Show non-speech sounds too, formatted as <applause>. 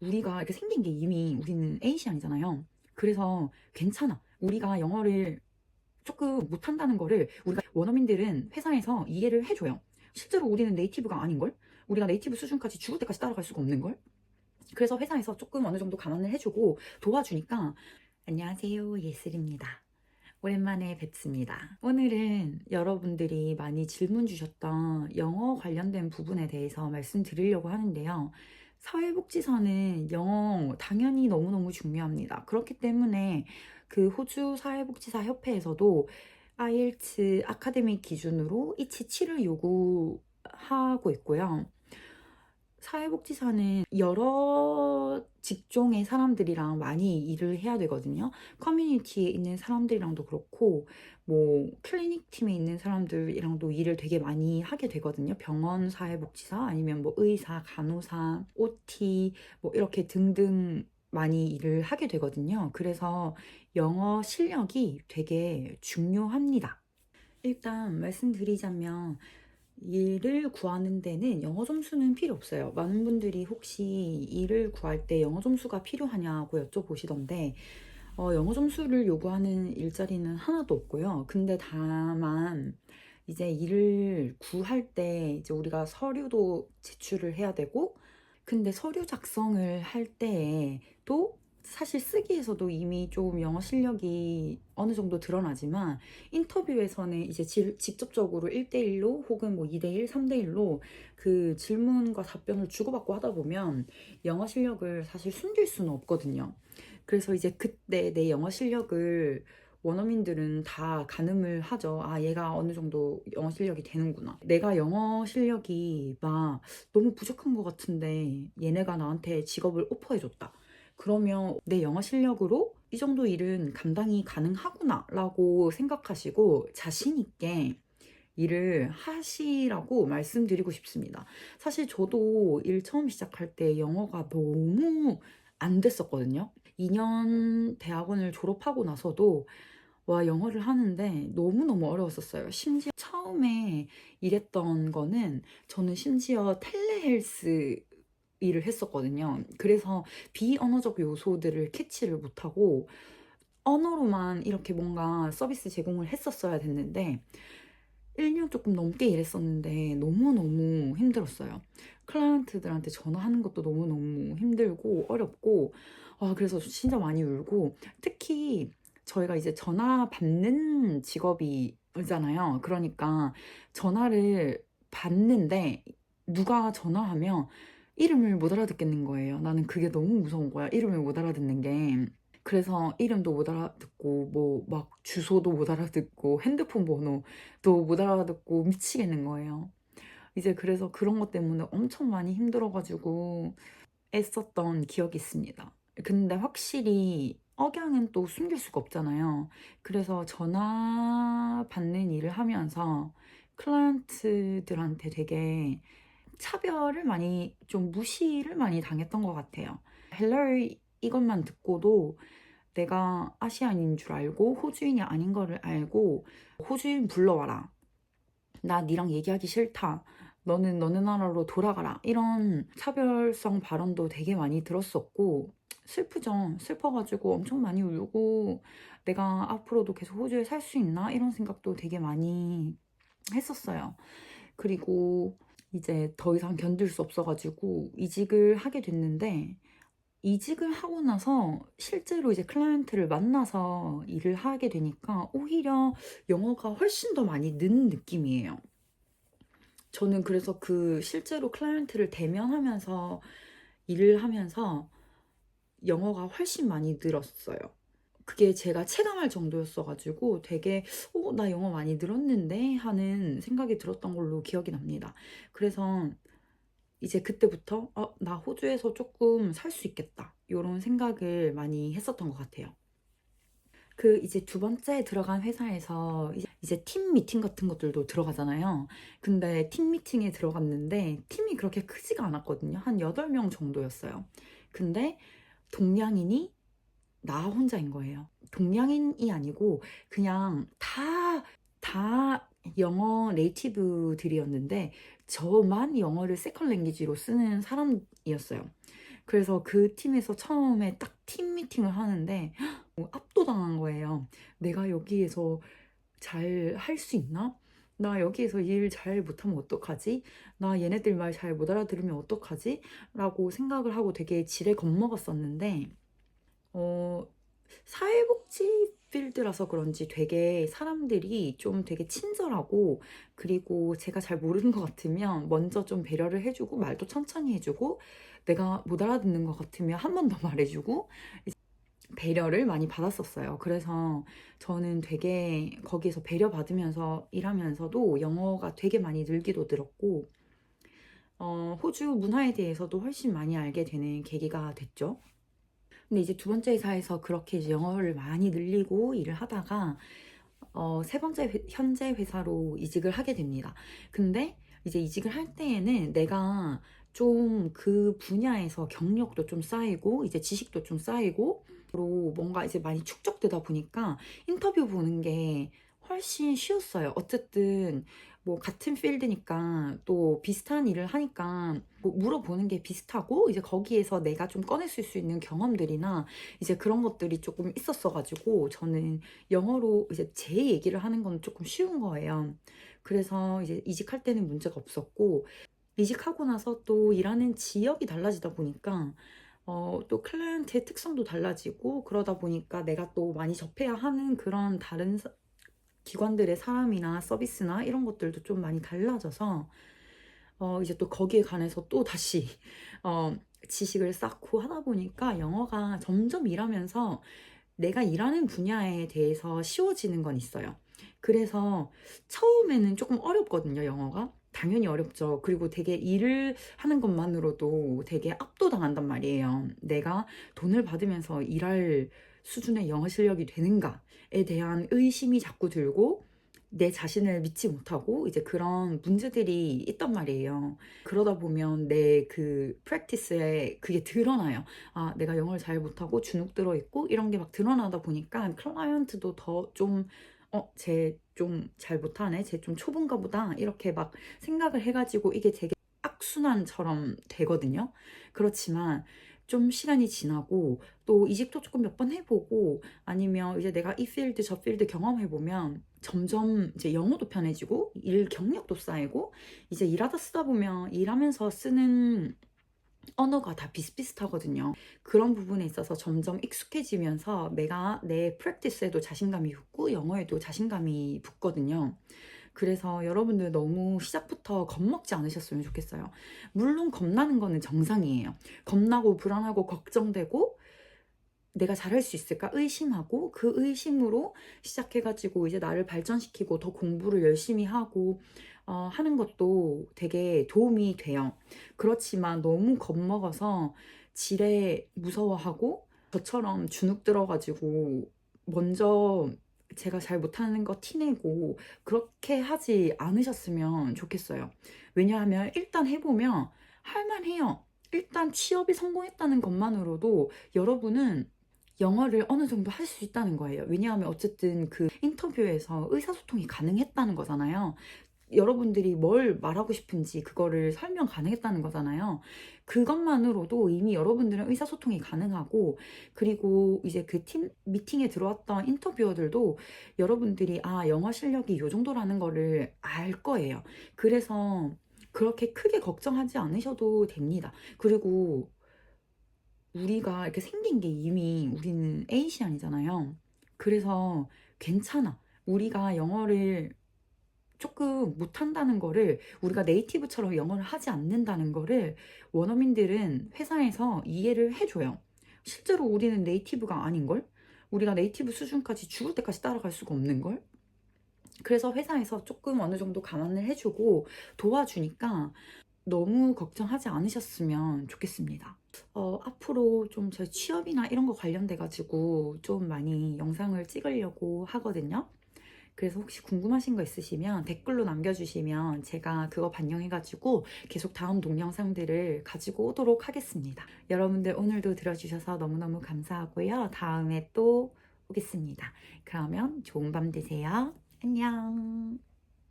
우리가 이렇게 생긴 게 이미 우리는 에이시안이잖아요. 그래서 괜찮아. 우리가 영어를 조금 못한다는 거를 우리가 원어민들은 회사에서 이해를 해줘요. 실제로 우리는 네이티브가 아닌걸? 우리가 네이티브 수준까지 죽을 때까지 따라갈 수가 없는걸? 그래서 회사에서 조금 어느 정도 감안을 해주고 도와주니까 안녕하세요 예슬입니다. 오랜만에 뵙습니다. 오늘은 여러분들이 많이 질문 주셨던 영어 관련된 부분에 대해서 말씀드리려고 하는데요. 사회복지사는 영어 당연히 너무너무 중요합니다. 그렇기 때문에 그 호주 사회복지사 협회에서도 IELTS 아카데미 기준으로 ET7을 요구하고 있고요. 사회복지사는 여러 직종의 사람들이랑 많이 일을 해야 되거든요. 커뮤니티에 있는 사람들이랑도 그렇고, 뭐, 클리닉 팀에 있는 사람들이랑도 일을 되게 많이 하게 되거든요. 병원 사회복지사, 아니면 뭐 의사, 간호사, OT, 뭐 이렇게 등등 많이 일을 하게 되거든요. 그래서 영어 실력이 되게 중요합니다. 일단 말씀드리자면, 일을 구하는 데는 영어 점수는 필요 없어요. 많은 분들이 혹시 일을 구할 때 영어 점수가 필요하냐고 여쭤보시던데, 어, 영어 점수를 요구하는 일자리는 하나도 없고요. 근데 다만, 이제 일을 구할 때 이제 우리가 서류도 제출을 해야 되고, 근데 서류 작성을 할 때에도 사실 쓰기에서도 이미 좀 영어 실력이 어느 정도 드러나지만 인터뷰에서는 이제 질- 직접적으로 1대1로 혹은 뭐 2대1, 3대1로 그 질문과 답변을 주고받고 하다 보면 영어 실력을 사실 숨길 수는 없거든요. 그래서 이제 그때 내 영어 실력을 원어민들은 다 가늠을 하죠. 아, 얘가 어느 정도 영어 실력이 되는구나. 내가 영어 실력이 막 너무 부족한 것 같은데 얘네가 나한테 직업을 오퍼해줬다. 그러면 내 영어 실력으로 이 정도 일은 감당이 가능하구나 라고 생각하시고 자신있게 일을 하시라고 말씀드리고 싶습니다. 사실 저도 일 처음 시작할 때 영어가 너무 안 됐었거든요. 2년 대학원을 졸업하고 나서도 와, 영어를 하는데 너무너무 어려웠었어요. 심지어 처음에 일했던 거는 저는 심지어 텔레헬스 일을 했었거든요. 그래서 비언어적 요소들을 캐치를 못하고 언어로만 이렇게 뭔가 서비스 제공을 했었어야 됐는데 1년 조금 넘게 일했었는데 너무너무 힘들었어요. 클라이언트들한테 전화하는 것도 너무너무 힘들고 어렵고 아, 그래서 진짜 많이 울고 특히 저희가 이제 전화 받는 직업이잖아요. 그러니까 전화를 받는데 누가 전화하면 이름을 못 알아듣겠는 거예요. 나는 그게 너무 무서운 거야. 이름을 못 알아듣는 게. 그래서 이름도 못 알아듣고 뭐 막 주소도 못 알아듣고 핸드폰 번호도 못 알아듣고 미치겠는 거예요. 이제 그래서 그런 것 때문에 엄청 많이 힘들어가지고 애썼던 기억이 있습니다. 근데 확실히 억양은 또 숨길 수가 없잖아요. 그래서 전화 받는 일을 하면서 클라이언트들한테 되게 차별을 많이 좀 무시를 많이 당했던 것 같아요. 헬로 이것만 듣고도 내가 아시안인 줄 알고 호주인이 아닌 거를 알고 호주인 불러와라. 나 니랑 얘기하기 싫다. 너는 너네 나라로 돌아가라. 이런 차별성 발언도 되게 많이 들었었고 슬프죠. 슬퍼가지고 엄청 많이 울고 내가 앞으로도 계속 호주에 살 수 있나 이런 생각도 되게 많이 했었어요. 그리고 이제 더 이상 견딜 수 없어가지고 이직을 하게 됐는데 이직을 하고 나서 실제로 이제 클라이언트를 만나서 일을 하게 되니까 오히려 영어가 훨씬 더 많이 는 느낌이에요. 저는 그래서 그 실제로 클라이언트를 대면하면서 일을 하면서 영어가 훨씬 많이 늘었어요. 그게 제가 체감할 정도였어가지고 되게 어, 나 영어 많이 늘었는데 하는 생각이 들었던 걸로 기억이 납니다. 그래서 이제 그때부터 어, 나 호주에서 조금 살 수 있겠다. 이런 생각을 많이 했었던 것 같아요. 그 이제 두 번째 들어간 회사에서 이제- 팀 미팅 같은 것들도 들어가잖아요. 근데 팀 미팅에 들어갔는데 팀이 그렇게 크지가 않았거든요. 한 8명 정도였어요. 근데 동양인이 나 혼자인 거예요. 동양인이 아니고 그냥 다, 다 영어 네이티브들이었는데 저만 영어를 세컨 랭귀지로 쓰는 사람이었어요. 그래서 그 팀에서 처음에 딱 팀 미팅을 하는데 헉, 압도당한 거예요. 내가 여기에서 잘 할 수 있나? 나 여기에서 일 잘 못하면 어떡하지? 나 얘네들 말 잘 못 알아들으면 어떡하지? 라고 생각을 하고 되게 지레 겁먹었었는데, 어, 사회복지 필드라서 그런지 되게 사람들이 좀 되게 친절하고, 그리고 제가 잘 모르는 것 같으면 먼저 좀 배려를 해주고, 말도 천천히 해주고, 내가 못 알아듣는 것 같으면 한 번 더 말해주고, 배려를 많이 받았었어요. 그래서 저는 되게 거기서 배려받으면서 일하면서도 영어가 되게 많이 늘기도 늘었고, 어, 호주 문화에 대해서도 훨씬 많이 알게 되는 계기가 됐죠. 근데 이제 두 번째 회사에서 그렇게 이제 영어를 많이 늘리고 일을 하다가, 어, 세 번째 회- 현재 회사로 이직을 하게 됩니다. 근데 이제 이직을 할 때에는 내가 좀 그 분야에서 경력도 좀 쌓이고, 이제 지식도 좀 쌓이고, 로 뭔가 이제 많이 축적되다 보니까 인터뷰 보는 게 훨씬 쉬웠어요. 어쨌든 뭐 같은 필드니까 또 비슷한 일을 하니까 뭐 물어보는 게 비슷하고 이제 거기에서 내가 좀 꺼냈을 수 있는 경험들이나 이제 그런 것들이 조금 있었어가지고 저는 영어로 이제 제 얘기를 하는 건 조금 쉬운 거예요. 그래서 이제 이직할 때는 문제가 없었고 이직하고 나서 또 일하는 지역이 달라지다 보니까 어, 또 클라이언트의 특성도 달라지고 그러다 보니까 내가 또 많이 접해야 하는 그런 다른 사- 기관들의 사람이나 서비스나 이런 것들도 좀 많이 달라져서 어, 이제 또 거기에 관해서 또 다시 <laughs> 어, 지식을 쌓고 하다 보니까 영어가 점점 일하면서 내가 일하는 분야에 대해서 쉬워지는 건 있어요. 그래서 처음에는 조금 어렵거든요, 영어가. 당연히 어렵죠. 그리고 되게 일을 하는 것만으로도 되게 압도당한단 말이에요. 내가 돈을 받으면서 일할 수준의 영어 실력이 되는가에 대한 의심이 자꾸 들고 내 자신을 믿지 못하고 이제 그런 문제들이 있단 말이에요. 그러다 보면 내 그 프랙티스에 그게 드러나요. 아, 내가 영어를 잘 못하고 주눅 들어 있고 이런 게 막 드러나다 보니까 클라이언트도 더 좀, 어, 쟤 좀 잘 못하네. 쟤 좀 초보인가 보다. 이렇게 막 생각을 해 가지고 이게 되게 악순환처럼 되거든요. 그렇지만 좀 시간이 지나고 또 이직도 조금 몇 번 해보고 아니면 이제 내가 이 필드 저 필드 경험해보면 점점 이제 영어도 편해지고 일 경력도 쌓이고 이제 일하다 쓰다 보면 일하면서 쓰는 언어가 다 비슷비슷하거든요. 그런 부분에 있어서 점점 익숙해지면서 내가 내 프랙티스에도 자신감이 붙고 영어에도 자신감이 붙거든요. 그래서 여러분들 너무 시작부터 겁먹지 않으셨으면 좋겠어요. 물론 겁나는 거는 정상이에요. 겁나고 불안하고 걱정되고 내가 잘할 수 있을까 의심하고 그 의심으로 시작해가지고 이제 나를 발전시키고 더 공부를 열심히 하고 어, 하는 것도 되게 도움이 돼요. 그렇지만 너무 겁먹어서 지레 무서워하고 저처럼 주눅 들어가지고 먼저 제가 잘 못하는 거 티내고 그렇게 하지 않으셨으면 좋겠어요. 왜냐하면 일단 해보면 할만해요. 일단 취업에 성공했다는 것만으로도 여러분은 영어를 어느 정도 할 수 있다는 거예요. 왜냐하면 어쨌든 그 인터뷰에서 의사소통이 가능했다는 거잖아요. 여러분들이 뭘 말하고 싶은지 그거를 설명 가능했다는 거잖아요. 그것만으로도 이미 여러분들은 의사소통이 가능하고 그리고 이제 그 팀 미팅에 들어왔던 인터뷰어들도 여러분들이 아 영어 실력이 이 정도라는 거를 알 거예요. 그래서 그렇게 크게 걱정하지 않으셔도 됩니다. 그리고 우리가 이렇게 생긴 게 이미 우리는 에이시안이잖아요. 그래서 괜찮아. 우리가 영어를 조금 못한다는 거를 우리가 네이티브처럼 영어를 하지 않는다는 거를 원어민들은 회사에서 이해를 해줘요. 실제로 우리는 네이티브가 아닌걸? 우리가 네이티브 수준까지 죽을 때까지 따라갈 수가 없는걸? 그래서 회사에서 조금 어느 정도 감안을 해주고 도와주니까 너무 걱정하지 않으셨으면 좋겠습니다. 어, 앞으로 좀 제 취업이나 이런 거 관련돼가지고 좀 많이 영상을 찍으려고 하거든요. 그래서 혹시 궁금하신 거 있으시면 댓글로 남겨주시면 제가 그거 반영해가지고 계속 다음 동영상들을 가지고 오도록 하겠습니다. 여러분들 오늘도 들어주셔서 너무너무 감사하고요. 다음에 또 오겠습니다. 그러면 좋은 밤 되세요. 안녕.